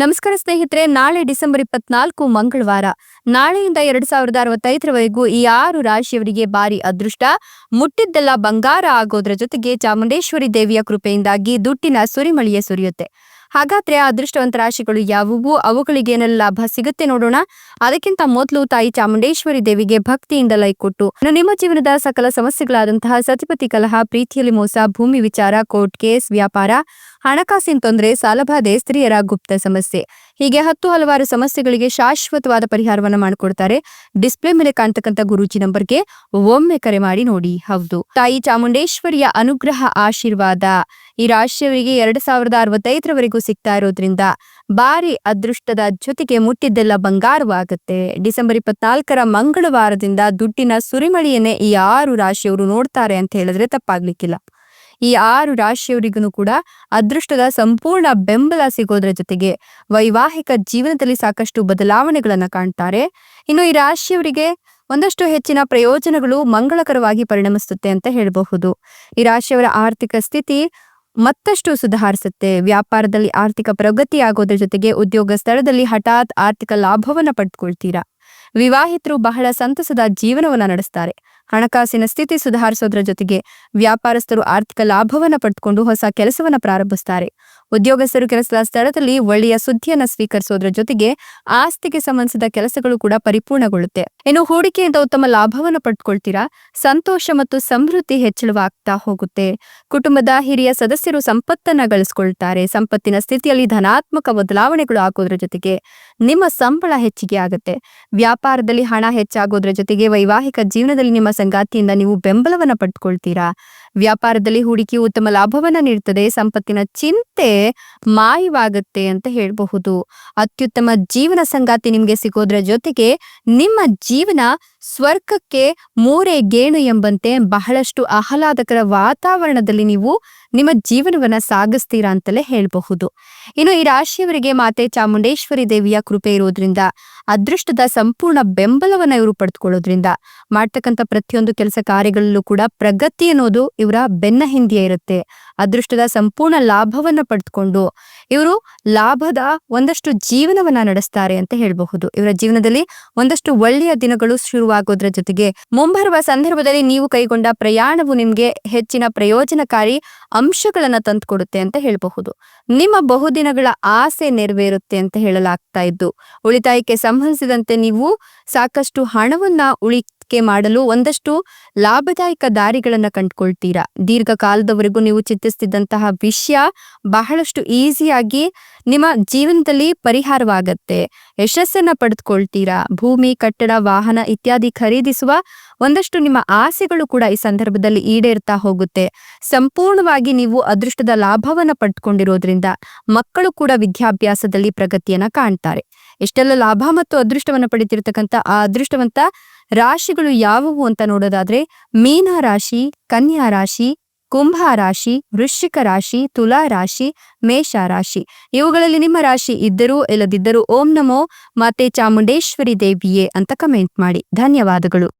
ನಮಸ್ಕಾರ ಸ್ನೇಹಿತರೆ, ನಾಳೆ ಡಿಸೆಂಬರ್ ಇಪ್ಪತ್ನಾಲ್ಕು, ಮಂಗಳವಾರ. ನಾಳೆಯಿಂದ ಎರಡ್ ಸಾವಿರದ ಅರವತ್ತೈದರವರೆಗೂ ಈ ಆರು ರಾಶಿಯವರಿಗೆ ಭಾರಿ ಅದೃಷ್ಟ. ಮುಟ್ಟಿದ್ದೆಲ್ಲ ಬಂಗಾರ ಆಗೋದ್ರ ಜೊತೆಗೆ ಚಾಮುಂಡೇಶ್ವರಿ ದೇವಿಯ ಕೃಪೆಯಿಂದಾಗಿ ದುಟ್ಟಿನ ಸುರಿಮಳಿಯೇ ಸುರಿಯುತ್ತೆ. ಹಾಗಾದ್ರೆ ಅದೃಷ್ಟವಂತ ರಾಶಿಗಳು ಯಾವುವು? ಅವುಗಳಿಗೇನೆಲ್ಲ ಲಾಭ ಸಿಗುತ್ತೆ ನೋಡೋಣ. ಅದಕ್ಕಿಂತ ಮೊದಲು ತಾಯಿ ಚಾಮುಂಡೇಶ್ವರಿ ದೇವಿಗೆ ಭಕ್ತಿಯಿಂದ ಕೊಟ್ಟು ನಿಮ್ಮ ಜೀವನದ ಸಕಲ ಸಮಸ್ಯೆಗಳಾದಂತಹ ಸತಿಪತಿ ಕಲಹ, ಪ್ರೀತಿಯಲ್ಲಿ ಮೋಸ, ಭೂಮಿ ವಿಚಾರ, ಕೋರ್ಟ್ ಕೇಸ್, ವ್ಯಾಪಾರ ಹಣಕಾಸಿನ ತೊಂದರೆ ಸಾಲಬಾಧೆ ಸ್ತ್ರೀಯರ ಗುಪ್ತ ಸಮಸ್ಯೆ. ಹೀಗೆ ಹತ್ತು ಹಲವಾರು ಸಮಸ್ಯೆಗಳಿಗೆ ಶಾಶ್ವತವಾದ ಪರಿಹಾರವನ್ನ ಮಾಡಿಕೊಡ್ತಾರೆ. ಡಿಸ್ಪ್ಲೇ ಮೇಲೆ ಕಾಣ್ತಕ್ಕಂಥ ಗುರೂಜಿ ನಂಬರ್ಗೆ ಒಮ್ಮೆ ಕರೆ ಮಾಡಿ ನೋಡಿ. ಹೌದು. ತಾಯಿ ಚಾಮುಂಡೇಶ್ವರಿಯ ಅನುಗ್ರಹ ಆಶೀರ್ವಾದ. ಈ ರಾಶಿಯವರಿಗೆ ಎರಡ್ ಸಾವಿರದ ಅರವತ್ತೈದರವರೆಗೂ ಸಿಗ್ತಾ ಇರೋದ್ರಿಂದ ಭಾರಿ ಅದೃಷ್ಟದ ಜೊತೆಗೆ ಮುಟ್ಟಿದ್ದೆಲ್ಲ ಬಂಗಾರವಾಗುತ್ತೆ ಡಿಸೆಂಬರ್ ಇಪ್ಪತ್ನಾಲ್ಕರ ಮಂಗಳವಾರದಿಂದ ದುಡ್ಡಿನ ಸುರಿಮಳಿಯನ್ನೇ ಈ ಆರು ರಾಶಿಯವರು ನೋಡ್ತಾರೆ ಅಂತ ಹೇಳಿದ್ರೆ ತಪ್ಪಾಗ್ಲಿಕ್ಕಿಲ್ಲ. ಈ ಆರು ರಾಶಿಯವರಿಗೂ ಕೂಡ ಅದೃಷ್ಟದ ಸಂಪೂರ್ಣ ಬೆಂಬಲ ಸಿಗೋದ್ರ ಜೊತೆಗೆ ವೈವಾಹಿಕ ಜೀವನದಲ್ಲಿ ಸಾಕಷ್ಟು ಬದಲಾವಣೆಗಳನ್ನ ಕಾಣ್ತಾರೆ. ಇನ್ನು ಈ ರಾಶಿಯವರಿಗೆ ಒಂದಷ್ಟು ಹೆಚ್ಚಿನ ಪ್ರಯೋಜನಗಳು ಮಂಗಳಕರವಾಗಿ ಪರಿಣಮಿಸುತ್ತೆ ಅಂತ ಹೇಳಬಹುದು. ಈ ರಾಶಿಯವರ ಆರ್ಥಿಕ ಸ್ಥಿತಿ ಮತ್ತಷ್ಟು ಸುಧಾರಿಸುತ್ತೆ. ವ್ಯಾಪಾರದಲ್ಲಿ ಆರ್ಥಿಕ ಪ್ರಗತಿ ಆಗೋದ್ರ ಜೊತೆಗೆ ಉದ್ಯೋಗ ಸ್ಥಳದಲ್ಲಿ ಹಠಾತ್ ಆರ್ಥಿಕ ಲಾಭವನ್ನ ಪಡ್ಕೊಳ್ತೀರಾ. ವಿವಾಹಿತರು ಬಹಳ ಸಂತಸದ ಜೀವನವನ್ನ ನಡೆಸ್ತಾರೆ. ಹಣಕಾಸಿನ ಸ್ಥಿತಿ ಸುಧಾರಿಸೋದ್ರ ಜೊತೆಗೆ ವ್ಯಾಪಾರಸ್ಥರು ಆರ್ಥಿಕ ಲಾಭವನ್ನ ಪಡೆದುಕೊಂಡು ಹೊಸ ಕೆಲಸವನ್ನ ಪ್ರಾರಂಭಿಸ್ತಾರೆ. ಉದ್ಯೋಗಸ್ಥರು ಕೆಲಸದ ಸ್ಥಳದಲ್ಲಿ ಒಳ್ಳೆಯ ಸುದ್ದಿಯನ್ನ ಸ್ವೀಕರಿಸೋದ್ರ ಜೊತೆಗೆ ಆಸ್ತಿಗೆ ಸಂಬಂಧಿಸಿದ ಕೆಲಸಗಳು ಕೂಡ ಪರಿಪೂರ್ಣಗೊಳ್ಳುತ್ತೆ. ಇನ್ನು ಹೂಡಿಕೆಯಿಂದ ಉತ್ತಮ ಲಾಭವನ್ನ ಪಡ್ಕೊಳ್ತೀರಾ? ಸಂತೋಷ ಮತ್ತು ಸಮೃದ್ಧಿ ಹೆಚ್ಚಳವಾಗ್ತಾ ಹೋಗುತ್ತೆ. ಕುಟುಂಬದ ಹಿರಿಯ ಸದಸ್ಯರು ಸಂಪತ್ತನ್ನ ಗಳಿಸ್ಕೊಳ್ತಾರೆ. ಸಂಪತ್ತಿನ ಸ್ಥಿತಿಯಲ್ಲಿ ಧನಾತ್ಮಕ ಬದಲಾವಣೆಗಳು ಆಗೋದ್ರ ಜೊತೆಗೆ ನಿಮ್ಮ ಸಂಬಳ ಹೆಚ್ಚಿಗೆ ಆಗುತ್ತೆ. ವ್ಯಾಪಾರದಲ್ಲಿ ಹಣ ಹೆಚ್ಚಾಗೋದ್ರ ಜೊತೆಗೆ ವೈವಾಹಿಕ ಜೀವನದಲ್ಲಿ ನಿಮ್ಮ ಸಂಗಾತಿಯಿಂದ ನೀವು ಬೆಂಬಲವನ್ನ ಪಡ್ಕೊಳ್ತೀರಾ? ವ್ಯಾಪಾರದಲ್ಲಿ ಹೂಡಿಕೆ ಉತ್ತಮ ಲಾಭವನ್ನ ನೀಡುತ್ತದೆ ಸಂಪತ್ತಿನ ಚಿಂತೆ ಮಾಯವಾಗುತ್ತೆ ಅಂತ ಹೇಳಬಹುದು. ಅತ್ಯುತ್ತಮ ಜೀವನ ಸಂಗಾತಿ ನಿಮ್ಗೆ ಸಿಗೋದ್ರ ಜೊತೆಗೆ ನಿಮ್ಮ ಜೀವನ ಸ್ವರ್ಗಕ್ಕೆ ಮೂರೇ ಗೇಣು ಎಂಬಂತೆ ಬಹಳಷ್ಟು ಆಹ್ಲಾದಕರ ವಾತಾವರಣದಲ್ಲಿ ನೀವು ನಿಮ್ಮ ಜೀವನವನ್ನ ಸಾಗಿಸ್ತೀರಾ ಅಂತಲೇ ಹೇಳಬಹುದು. ಇನ್ನು ಈ ರಾಶಿಯವರಿಗೆ ಮಾತೆ ಚಾಮುಂಡೇಶ್ವರಿ ದೇವಿಯ ಕೃಪೆ ಇರೋದ್ರಿಂದ, ಅದೃಷ್ಟದ ಸಂಪೂರ್ಣ ಬೆಂಬಲವನ್ನ ಇವರು ಪಡೆದುಕೊಳ್ಳೋದ್ರಿಂದ, ಮಾಡ್ತಕ್ಕಂಥ ಪ್ರತಿಯೊಂದು ಕೆಲಸ ಕಾರ್ಯಗಳಲ್ಲೂ ಕೂಡ ಪ್ರಗತಿ ಅನ್ನೋದು ಇವರ ಬೆನ್ನ ಹಿಂದಿಯೇ ಇರುತ್ತೆ. ಅದೃಷ್ಟದ ಸಂಪೂರ್ಣ ಲಾಭವನ್ನ ಪಡೆದುಕೊಂಡು ಇವರು ಲಾಭದ ಒಂದಷ್ಟು ಜೀವನವನ್ನ ನಡೆಸ್ತಾರೆ ಅಂತ ಹೇಳಬಹುದು. ಇವರ ಜೀವನದಲ್ಲಿ ಒಂದಷ್ಟು ಒಳ್ಳೆಯ ದಿನಗಳು ಶುರುವಾಗೋದ್ರ ಜೊತೆಗೆ ಮುಂಬರುವ ಸಂದರ್ಭದಲ್ಲಿ ನೀವು ಕೈಗೊಂಡ ಪ್ರಯಾಣವು ನಿಮ್ಗೆ ಹೆಚ್ಚಿನ ಪ್ರಯೋಜನಕಾರಿ ಅಂಶಗಳನ್ನ ತಂದುಕೊಡುತ್ತೆ ಅಂತ ಹೇಳಬಹುದು. ನಿಮ್ಮ ಬಹುದಿನಗಳ ಆಸೆ ನೆರವೇರುತ್ತೆ ಅಂತ ಹೇಳಲಾಗ್ತಾ ಇದ್ದು, ಉಳಿತಾಯಕ್ಕೆ ಸಂಬಂಧಿಸಿದಂತೆ ನೀವು ಸಾಕಷ್ಟು ಹಣವನ್ನ ಉಳಿಕೆ ಮಾಡಲು ಒಂದಷ್ಟು ಲಾಭದಾಯಕ ದಾರಿಗಳನ್ನ ಕಂಡುಕೊಳ್ತೀರಾ? ದೀರ್ಘಕಾಲದವರೆಗೂ ನೀವು ಚಿಂತಿಸ್ತಿದ್ದಂತಹ ವಿಷಯ ಬಹಳಷ್ಟು ಈಸಿಯಾಗಿ ನಿಮ್ಮ ಜೀವನದಲ್ಲಿ ಪರಿಹಾರವಾಗತ್ತೆ. ಯಶಸ್ಸನ್ನ ಪಡೆದುಕೊಳ್ತೀರಾ? ಭೂಮಿ, ಕಟ್ಟಡ, ವಾಹನ ಇತ್ಯಾದಿ ಖರೀದಿಸುವ ಒಂದಷ್ಟು ನಿಮ್ಮ ಆಸೆಗಳು ಕೂಡ ಈ ಸಂದರ್ಭದಲ್ಲಿ ಈಡೇರ್ತಾ ಹೋಗುತ್ತೆ. ಸಂಪೂರ್ಣವಾಗಿ ನೀವು ಅದೃಷ್ಟದ ಲಾಭವನ್ನ ಪಡ್ಕೊಂಡಿರೋದ್ರಿಂದ ಮಕ್ಕಳು ಕೂಡ ವಿದ್ಯಾಭ್ಯಾಸದಲ್ಲಿ ಪ್ರಗತಿಯನ್ನ ಕಾಣ್ತಾರೆ. ಇಷ್ಟೆಲ್ಲ ಲಾಭ ಮತ್ತು ಅದೃಷ್ಟವನ್ನ ಪಡಿತಿರ್ತಕ್ಕಂಥ ಆ ಅದೃಷ್ಟವಂತ ರಾಶಿಗಳು ಯಾವುವು ಅಂತ ನೋಡೋದಾದ್ರೆ ಮೀನ ರಾಶಿ, ಕನ್ಯಾ ರಾಶಿ, ಕುಂಭ ರಾಶಿ, ವೃಶ್ಚಿಕ ರಾಶಿ, ತುಲಾ ರಾಶಿ, ಮೇಷ ರಾಶಿ. ಇವುಗಳಲ್ಲಿ ನಿಮ್ಮ ರಾಶಿ ಇದ್ದರೂ ಇಲ್ಲದಿದ್ದರೂ ಓಂ ನಮೋ ಮಾತೆ ಚಾಮುಂಡೇಶ್ವರಿ ದೇವಿಯೇ ಅಂತ ಕಮೆಂಟ್ ಮಾಡಿ. ಧನ್ಯವಾದಗಳು.